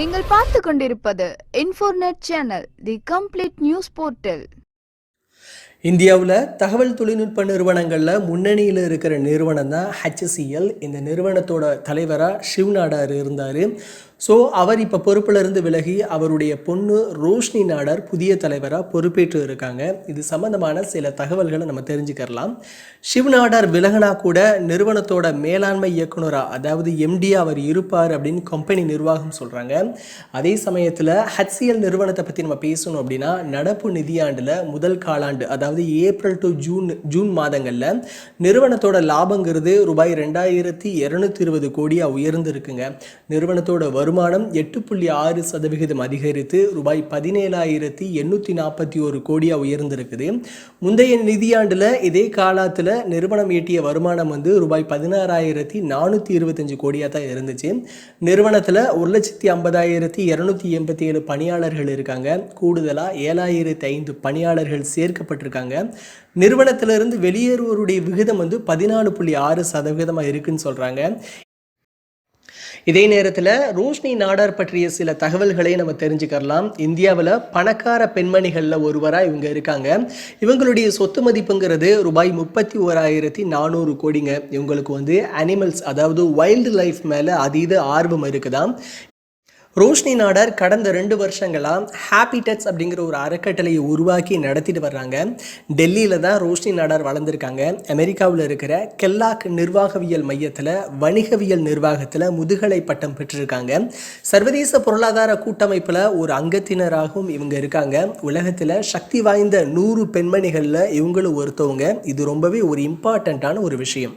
நீங்கள் பார்த்து கொண்டிருப்பது Infornet channel the complete news portal இந்தியாவில் தகவல் தொழில்நுட்ப நிறுவனங்களில் முன்னணியில் இருக்கிற நிறுவனம் தான் HCL இந்த நிறுவனத்தோட தலைவராக ஷிவ் நாடார் இருந்தார். ஸோ அவர் இப்போ பொறுப்பிலிருந்து விலகி அவருடைய பொண்ணு ரோஷினி நாடார் புதிய தலைவராக பொறுப்பேற்று இருக்காங்க. இது சம்பந்தமான சில தகவல்களை நம்ம தெரிஞ்சுக்கலாம் ஷிவ் நாடார் விலகினா கூட நிறுவனத்தோட மேலாண்மை இயக்குனராக அதாவது எம்டி அவர் இருப்பார் அப்படின்னு கம்பெனி நிர்வாகம் சொல்கிறாங்க அதே சமயத்தில் ஹச்சிஎல் நிறுவனத்தை பற்றி நம்ம பேசணும் அப்படின்னா நடப்பு நிதியாண்டில் முதல் காலாண்டு அதாவது ஏப்ரல் டு ஜூன் ஜூன் மாதங்களில் நிறுவனத்தோட லாபங்கிறது ரூபாய் ரெண்டாயிரத்தி இரநூத்தி இருபது கோடியாக உயர்ந்திருக்குங்க. நிறுவனத்தோட வரும் வருமானம் எட்டு புள்ளி ஆறு சதவிகிதம் அதிகரித்து ரூபாய் பதினேழாயிரத்தி எண்ணூற்றி நாற்பத்தி ஒரு கோடியாக உயர்ந்திருக்குது. முந்தைய நிதியாண்டில் இதே காலத்தில் நிறுவனம் ஈட்டிய வருமானம் வந்து ரூபாய் பதினாறாயிரத்தி நானூற்றி இருபத்தஞ்சு கோடியாக தான் இருந்துச்சு. நிறுவனத்தில் ஒரு லட்சத்தி ஐம்பதாயிரத்தி இரநூத்தி எண்பத்தி ஏழு பணியாளர்கள் இருக்காங்க. கூடுதலாக ஏழாயிரத்தி ஐந்து பணியாளர்கள் சேர்க்கப்பட்டிருக்காங்க. நிறுவனத்திலிருந்து வெளியேறுவோருடைய விகிதம் வந்து பதினாலு புள்ளி ஆறு சதவிகிதமாக இருக்குன்னு சொல்கிறாங்க இதே நேரத்தில் ரோஷினி நாடார் பற்றிய சில தகவல்களை நம்ம தெரிஞ்சுக்கலாம் இந்தியாவில் பணக்கார பெண்மணிகளில் ஒருவராக இவங்க இருக்காங்க. இவங்களுடைய சொத்து மதிப்புங்கிறது ரூபாய் முப்பத்தி ஓராயிரத்தி நானூறு கோடிங்க. இவங்களுக்கு வந்து அனிமல்ஸ் அதாவது வைல்டு லைஃப் மேலே அதீத ஆர்வம் இருக்குதாம். ரோஷினி நாடார் கடந்த ரெண்டு வருஷங்களாக ஹாப்பிடெட்ஸ் அப்படிங்கிற ஒரு அறக்கட்டளையை உருவாக்கி நடத்திட்டு வர்றாங்க. டெல்லியில் தான் ரோஷினி நாடார் வளர்ந்துருக்காங்க. அமெரிக்காவில் இருக்கிற கெல்லாக் நிர்வாகவியல் மையத்தில் வணிகவியல் நிர்வாகத்தில் முதுகலை பட்டம் பெற்றிருக்காங்க. சர்வதேச பொருளாதார கூட்டமைப்பில் ஒரு அங்கத்தினராகவும் இவங்க இருக்காங்க. உலகத்தில் சக்தி வாய்ந்த நூறு பெண்மணிகளில் இவங்களும் ஒருத்தவங்க. இது ரொம்பவே ஒரு இம்பார்ட்டண்ட்டான ஒரு விஷயம்.